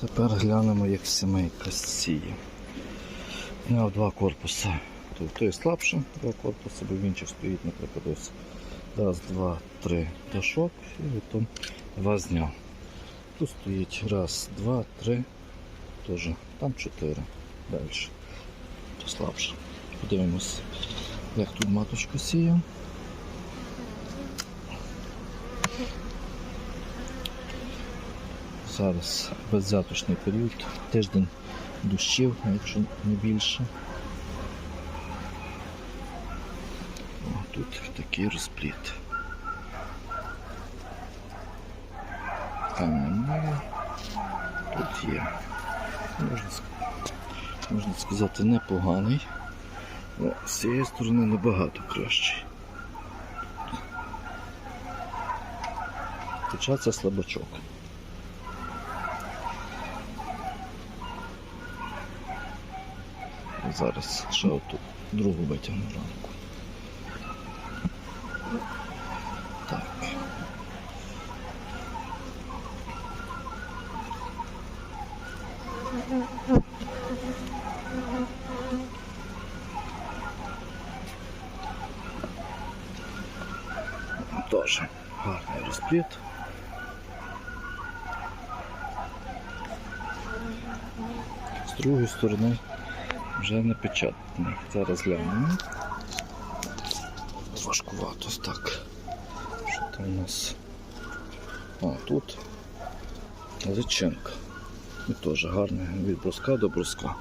Тепер глянемо, як сімейка сіє. Зняв два корпуси. Тобто той слабше, два корпуси, бо в інших стоїть, наприклад, ось раз, два, три дашок і потім два зняв. Тут стоїть раз, два, три, теж там чотири. Далі. То слабше. Подивимось, як тут маточка сіє. Зараз беззаточний період, тиждень дощів, якщо не більше. О, тут такий розпліт. Там тут є. Можна, можна сказати, непоганий. але з цієї сторони набагато кращий. Хоча це слабачок. Зараз ще оту другу витягну ранку. Так. Тоже гарний розпліт. З другої сторони вже не печатний. Зараз глянемо. Важкувато так. Що там у нас? А, тут личинка. І теж гарний від бруска до бруска.